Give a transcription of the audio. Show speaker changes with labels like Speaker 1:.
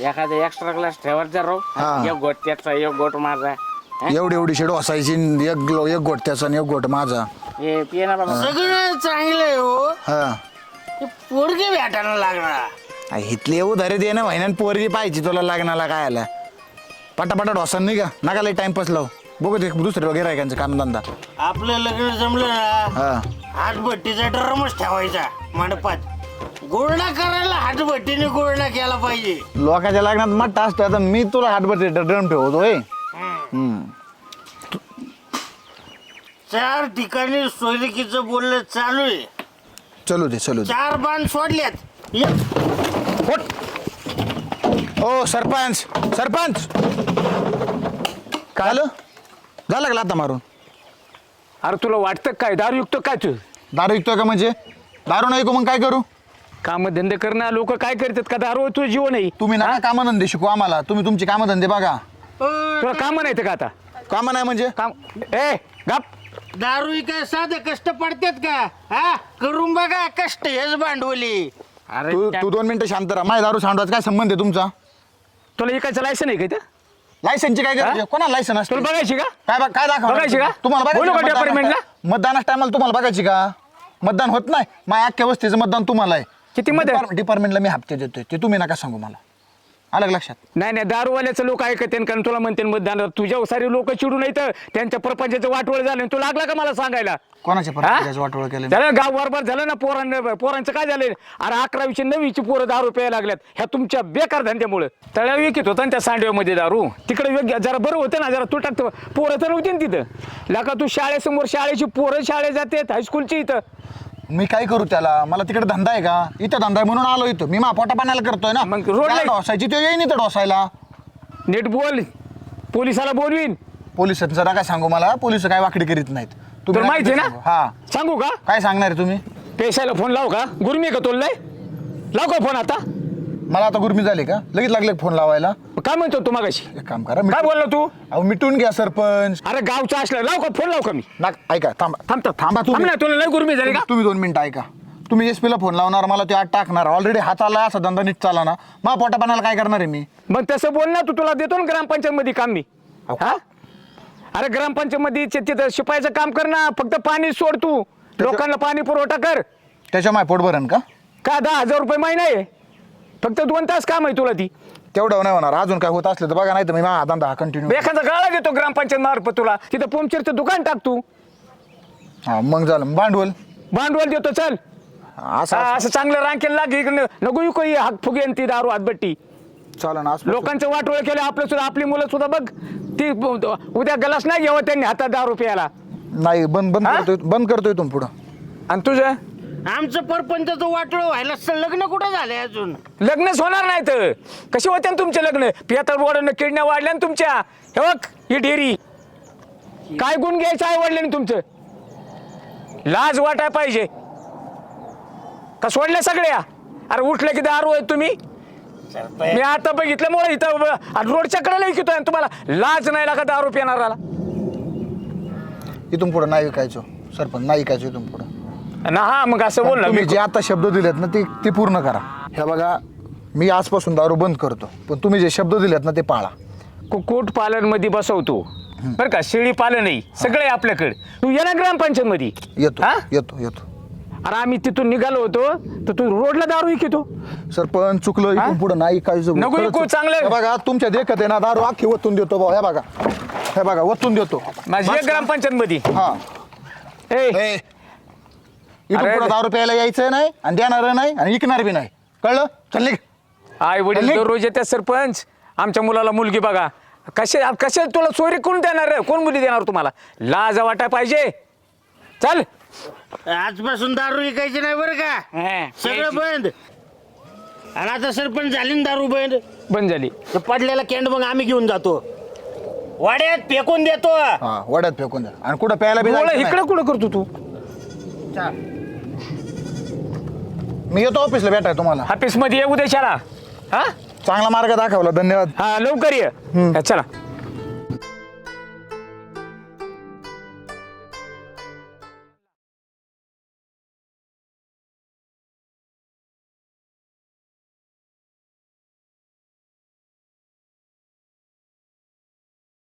Speaker 1: एखादा extra class ठेवायचा राव.
Speaker 2: हा.
Speaker 1: एक गोट त्याचा एक गोट माझा. हा?
Speaker 2: एवढी एवढी शेड असायची एक ग्लो- एक गोट त्याचा आणि एक गोट माझा.
Speaker 1: हे पिये ना बाबा
Speaker 3: सगळं चांगलं आहे हो.
Speaker 2: हा.
Speaker 3: ते पोरगे भेटायला लागणार.
Speaker 2: आ, इथली उधारी दे ना महिन्यात पोरगी पाहिजे तुला लग्नाला काय आला. पटापटा ढोसा नाही का? नका लई टाइमपास लावू. बघू ते दुसरे वगैरे आहे त्यांचं कामधंदा.
Speaker 3: आपलं लग्न जमलं ना
Speaker 2: हा.
Speaker 3: हातभट्टीचा ड्रमच ठेवायचा मंडपात. गुळणा करायला हातभट्टीने गुळणा केला पाहिजे.
Speaker 2: लोकांच्या लग्नात मट्टा असतो आता मी तुला हातभर ड्रम ठेवतो होय? हम्म.
Speaker 3: चार ठिकाणी सोयरिकीचं बोलणं चालू आहे.
Speaker 2: चलू दे चलू दे.
Speaker 3: चार बाण सोडल्यात. एक
Speaker 2: ओ सरपंच सरपंच. काय? झालं? झालं का आता मारून?
Speaker 4: अरे तुला वाटतं काय दारू युक्त काय तू?
Speaker 2: दारू विकतोय का म्हणजे? दारू नाही का मग काय करू?
Speaker 4: काम धंदे करणं लोक काय करतात का? दारू तुझं जीवन आहे.
Speaker 2: तुम्ही ना कामधंदे शिकू आम्हाला. तुम्ही तुमचे कामधंदे बघा.
Speaker 4: तुला काम नाही का आता?
Speaker 2: काम नाही म्हणजे?
Speaker 4: काम ए गप.
Speaker 3: दारू काय साधे कष्ट पडतात का? हा? करून बघा कष्ट हेच भांडवली.
Speaker 1: अरे
Speaker 2: तू
Speaker 1: त्या-
Speaker 2: तू दोन मिनिटं शांत राहा. माझ्या दारू सांडवायचा काय संबंध आहे तुमचा?
Speaker 4: तुला इकायचं लायसन आहे का इथं?
Speaker 2: लायसनची काय गरज आहे? कोणाला लायसन असते?
Speaker 4: तुला बघायची का?
Speaker 2: काय बघ- काय दाखवा
Speaker 4: बघायची का?
Speaker 2: तुम्हाला बघायची
Speaker 4: बोलू का?
Speaker 2: मतदानाच्या टायमाला तुम्हाला बघायची का? मतदान होत नाही. माझ्या अख्ख्या वस्तीचं मतदान तुम्हाला आहे.
Speaker 4: किती?
Speaker 2: डिपार्ट- डिपार्टमेंटला मी हप्ते देतोय. ते तुम्ही नका सांगू मला. आलं का लक्षात?
Speaker 4: नाही नाही दारूवाल्याचं लोक ऐकते कारण तुला म्हणते मतदान तुझ्या सारी लोक चिडून येतं त्यांच्या प्रपंचाचं वाटवळ झालं तू लागला का मला सांगायला?
Speaker 2: कोणाच्या वाटोळ केलं?
Speaker 4: झालं गाव बरोबर झालं ना पोरांना पोरांचं काय झालं? अरे अकरावीची नवीची पोरं दारू प्यायला लागल्यात. ह्या तुमच्या बेकार धंद्यामुळे. तळ्याव विकत होता ना त्या सांडव्यामध्ये दारू. तिकडे वेग जरा बरं होतं ना जरा तुटात पोरं तर नव्हती ना तिथं. लाका तू शाळेसमोर शाळेची पोरं शाळेत जाते हायस्कूलची इथं.
Speaker 2: मी काय करू त्याला? मला तिकडे धंदा आहे का? इथं धंदा आहे म्हणून आलो इथं. मी मा पोटा पाण्याला करतोय ना.
Speaker 4: मग रोडला-
Speaker 2: त्याला डोसायची तो येईन इथं डोसायला.
Speaker 4: नीट बोल. पोलिसाला बोलवीन.
Speaker 2: पोलिसांचं जरा काय सांगू मला? पोलीस काय वाकडी करीत नाहीत.
Speaker 4: तुला
Speaker 2: नका
Speaker 4: माहिती आहे
Speaker 2: सांगू. हा.
Speaker 4: ना सांगू का?
Speaker 2: काय सांगणार आहे तुम्ही?
Speaker 4: पेशाला फोन लाव का? गुरमी का तोललाय लाव का फोन आता?
Speaker 2: मला आता गुरमी झाली का? लगेच लागले फोन लावायला?
Speaker 4: काय म्हणतो तू मागाशी?
Speaker 2: एक काम करा
Speaker 4: काय बोलला तू?
Speaker 2: अहो मिटून घ्या सरपंच.
Speaker 4: अरे गावचं असलं लाव का फोन लाव का मी?
Speaker 2: ना ऐका थांबा
Speaker 4: थांब थांब
Speaker 2: थांबा तुम्ही
Speaker 4: ना तुला लय गुरमी झाली का?
Speaker 2: तुम्ही दोन मिनिटं ऐका. तुम्ही एस ला फोन लावणार मला ते आत टाकणार. ऑलरेडी हात आला असा धंदा नीट चाला ना. मा पोटा काय करणार आहे मी?
Speaker 4: मग तसं बोल ना तू तुला देतो ना ग्रामपंचायत मध्ये काम मी. हा? अरे ग्रामपंचायत मध्ये तिथं शिपायचं काम कर ना फक्त पाणी सोड तू. लोकांना पाणी पुरवठा कर.
Speaker 2: त्याच्या माय पोट भरण का?
Speaker 4: का दहा हजार रुपये महिना आहे? फक्त दोन तास काम आहे तुला ती.
Speaker 2: तेवढं नाही होणार. अजून काय होत असलं तर बघा नाही तर मी माझा धंदा हा कंटिन्यू
Speaker 4: एखादा गाळा देतो ग्रामपंचायत मार्फत तुला. तिथं पंक्चरचं दुकान टाक तू.
Speaker 2: हा मग झालं. भांडवल.
Speaker 4: भांडवल देतो चल.
Speaker 2: असं
Speaker 4: हा, असं. चांगलं रांकेल लाग इकडनं. नको इको ही हात फुगेन ती दारू हातबट्टी
Speaker 2: चालेल ना असं-
Speaker 4: लोकांचं वाटोळ केलं आपलं सुद्धा आपली मुलं सुद्धा बघ. ती उद्या गलास नाही घ्यावं त्यांनी हातात दारू प्यायला.
Speaker 2: नाही बंद बंद
Speaker 4: हा?
Speaker 2: करतोय बंद करतोय तुम पुढं.
Speaker 4: आणि तुझं?
Speaker 3: आमचं परपंचाचं वाटोळ व्हायला स- लग्न कुठं झालंय अजून?
Speaker 4: लग्नच होणार नाही तर. कसे होते ना तुमचे लग्न? पियातर वडून किडण्या वाढल्या ना तुमच्या. हे बघ ही डेअरी काय गुण घ्यायचं आहे वडल्याने तुमचं? लाज वाटाय पाहिजे. का सोडल्या सगळ्या? अरे उठलं की दारू आहेत तुम्ही? मी आता बघितलं मुळे इथं ब- आणि रोडच्या कडेला विकतोय आणि तुम्हाला. लाज नाही लागा दारू पिणाराला
Speaker 2: इथून पुढं नाही विकायचो. सरपंच नाही विकायचो इथून पुढं.
Speaker 4: ना हा मग असं बोल ना
Speaker 2: तुम्ही
Speaker 4: मी
Speaker 2: जे आता शब्द दिलेत ना ते ते पूर्ण करा. हे बघा मी आजपासून दारू बंद करतो पण तुम्ही जे शब्द दिलेत ना ते पाळा.
Speaker 4: कुक्कुट पालनमध्ये बसवतो. बरं का शेळी पालनही सगळे आपल्याकडे. तू ये ना ग्रामपंचायत मध्ये
Speaker 2: येतो
Speaker 4: हा?
Speaker 2: येतो येतो.
Speaker 4: अरे आम्ही तिथून निघालो होतो तर तू रोडला दारू विकतो.
Speaker 2: सरपंच चुकलं इथून पुढं नाही काय
Speaker 4: नको चांगलं.
Speaker 2: बघा तुमच्या देखत आहे ना दारू अख्खी ओतून देतो भाऊ हे बघा. हे बघा ओतून देतो.
Speaker 4: माझी ग्रामपंचायत मध्ये
Speaker 2: हा.
Speaker 4: ए
Speaker 2: ए, इथून. पुढं दारू प्यायला यायचं नाही आणि देणार नाही आणि विकणार बी नाही. कळलं? चल निघ.
Speaker 4: आई वडील
Speaker 2: चालले?
Speaker 4: दररोज येतात सरपंच. आमच्या मुलाला मुलगी बघा. कसे कसे तुला चोरी कोण देणार रे? कोण मुली देणार तुम्हाला? लाज वाटाय पाहिजे. चल.
Speaker 3: आजपासून दारू विकायची नाही बरं का?
Speaker 1: हा,
Speaker 3: सगळं बंद. आणि आता सरपंच झाली ना दारू बंद.
Speaker 4: बंद झाली.
Speaker 3: तर पडलेला कॅन्ड मग आम्ही घेऊन जातो. वाड्यात फेकून देतो.
Speaker 2: हा वड्यात फेकून द्या. आणि कुठं प्यायला बी
Speaker 4: बोला
Speaker 2: जायचं नाही.
Speaker 4: इकडं कुठं करतो तू?
Speaker 2: मी येतो ऑफिसला भेटाय तुम्हाला.
Speaker 4: ऑफिसमध्ये ये उद्याच्याला हा?
Speaker 2: चांगला मार्ग दाखवला धन्यवाद.
Speaker 4: हा लवकर ये. चला.